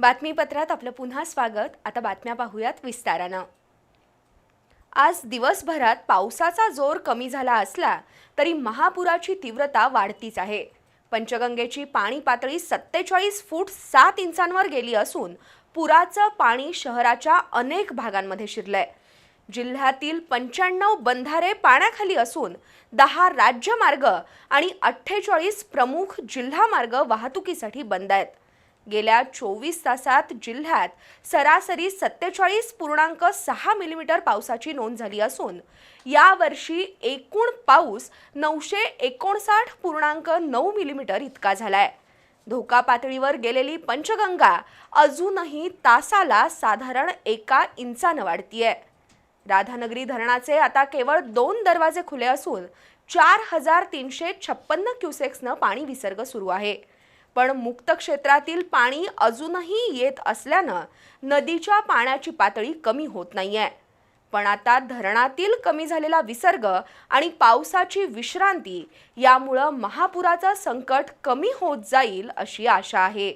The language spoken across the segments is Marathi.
बातमीपत्रात आपलं पुन्हा स्वागत. आता बातम्या पाहूयात विस्तारानं. आज दिवसभरात पावसाचा जोर कमी झाला असला तरी महापुराची तीव्रता वाढतीच आहे. पंचगंगेची पाणी पातळी सत्तेचाळीस फूट सात इंचांवर गेली असून पुराचं पाणी शहराच्या अनेक भागांमध्ये शिरलंय. जिल्ह्यातील पंच्याण्णव बंधारे पाण्याखाली असून दहा राज्यमार्ग आणि अठ्ठेचाळीस प्रमुख जिल्हा मार्ग वाहतुकीसाठी बंद आहेत. गेल्या चोवीस तासात जिल्ह्यात सरासरी सत्तेचाळीस पूर्णांक सहा मिलीमीटर पावसाची नोंद झाली असून यावर्षी एकूण पाऊस नऊशे एकोणसाठ पूर्णांक नऊ मिलीमीटर इतका झालाय. धोका पातळीवर गेलेली पंचगंगा अजूनही तासाला साधारण एका इंचानं वाढतीये. राधानगरी धरणाचे आता केवळ दोन दरवाजे खुले असून चार हजार तीनशे छप्पन्न क्युसेक्सनं पाणी विसर्ग सुरू आहे. पण मुक्त क्षेत्रातील पाणी अजूनही येत असल्यानं नदीच्या पाण्याची पातळी कमी होत नाही आहे पण आता धरणातील कमी झालेला विसर्ग आणि पावसाची विश्रांती यामुळं महापुराचं संकट कमी होत जाईल अशी आशा आहे.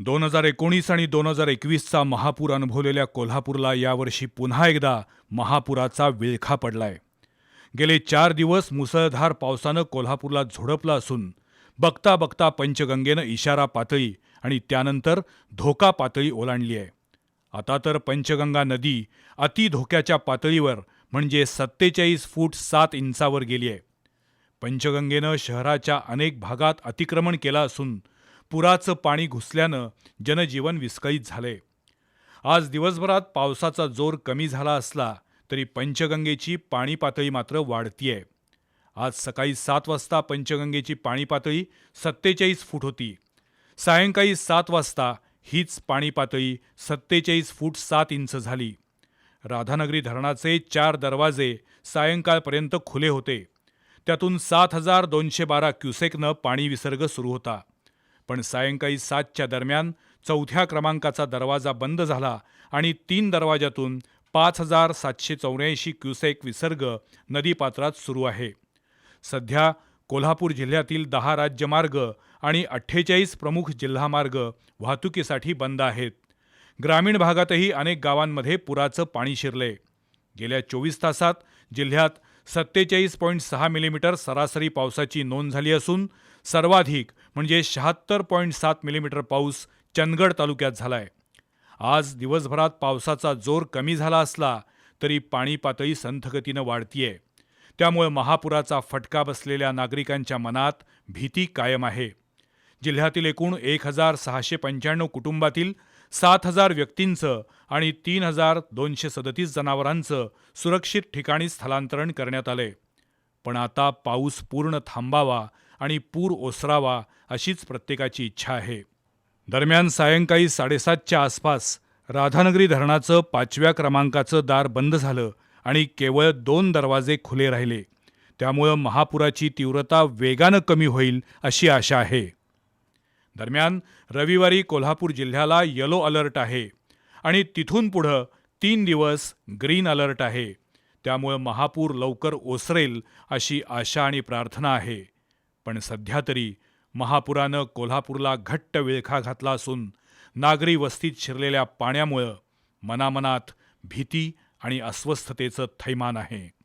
दोन हजार एकोणीस आणि दोन हजार एकवीसचा महापूर अनुभवलेल्या कोल्हापूरला यावर्षी पुन्हा एकदा महापुराचा विळखा पडलाय. गेले चार दिवस मुसळधार पावसानं कोल्हापूरला झोडपलं असून बघता बघता पंचगंगेनं इशारा पातळी आणि त्यानंतर धोका पातळी ओलांडली आहे. आता तर पंचगंगा नदी अति धोक्याच्या पातळीवर म्हणजे सत्तेचाळीस फूट सात इंचावर गेली आहे. पंचगंगेनं शहराच्या अनेक भागात अतिक्रमण केलं असून पुराचं पाणी घुसल्यानं जनजीवन विस्कळीत झालंय. आज दिवसभरात पावसाचा जोर कमी झाला असला तरी पंचगंगेची पाणी पातळी मात्र वाढतीये. आज सकाळी सात वाजता पंचगंगेची पाणी पातळी सत्तेचाळीस फूट होती. सायंकाळी सात वाजता हीच पाणी पातळी सत्तेचाळीस फूट सात इंच झाली. राधानगरी धरणाचे चार दरवाजे सायंकाळपर्यंत खुले होते. त्यातून सात हजार दोनशे बारा क्युसेकनं पाणी विसर्ग सुरू होता. पण सायंकाळी सातच्या दरम्यान चौथ्या क्रमांकाचा दरवाजा बंद झाला आणि तीन दरवाजातून पाच हजार सातशे चौऱ्याऐंशी क्युसेक विसर्ग नदीपात्रात सुरू आहे. सध्या कोल्हापूर जिल्ह्यातील दहा राज्यमार्ग आणि अठ्ठेचाळीस प्रमुख जिल्हा मार्ग वाहतुकीसाठी बंद आहेत. ग्रामीण भागातही अनेक गावांमध्ये पुराचं पाणी शिरले. गेल्या चोवीस तासात जिल्ह्यात सत्तेचाळीस पॉईंट सहा मिलीमीटर सरासरी पावसाची नोंद झाली असून सर्वाधिक म्हणजे शहात्तर पॉईंट सात मिलीमीटर पाऊस चंदगड तालुक्यात झालाय. आज दिवसभरात पावसाचा जोर कमी झाला असला तरी पाणी पातळी संथगतीनं वाढतीये. त्यामुळे महापुराचा फटका बसलेल्या नागरिकांच्या मनात भीती कायम आहे. जिल्ह्यातील एकूण एक हजार सहाशे पंच्याण्णव कुटुंबातील सात हजार व्यक्तींचं आणि तीन हजार दोनशे सदतीस जनावरांचं सुरक्षित ठिकाणी स्थलांतरण करण्यात आले. पण आता पाऊस पूर्ण थांबावा आणि पूर ओसरावा अशीच प्रत्येकाची इच्छा आहे. दरम्यान सायंकाळी साडेसातच्या आसपास राधानगरी धरणाचं पाचव्या क्रमांकाचं दार बंद झालं आणि केवळ दोन दरवाजे खुले राहिले. त्यामुळं महापुराची तीव्रता वेगानं कमी होईल अशी आशा आहे. दरम्यान रविवारी कोल्हापूर जिल्ह्याला येलो अलर्ट आहे आणि तिथून पुढं तीन दिवस ग्रीन अलर्ट आहे. त्यामुळं महापूर लवकर ओसरेल अशी आशा आणि प्रार्थना आहे. पण सध्या तरी महापुरानं कोल्हापूरला घट्ट विळखा घातला असून नागरी वस्तीत शिरलेल्या पाण्यामुळं मनामनात भीती आणि अस्वस्थतेचं थैमान आहे.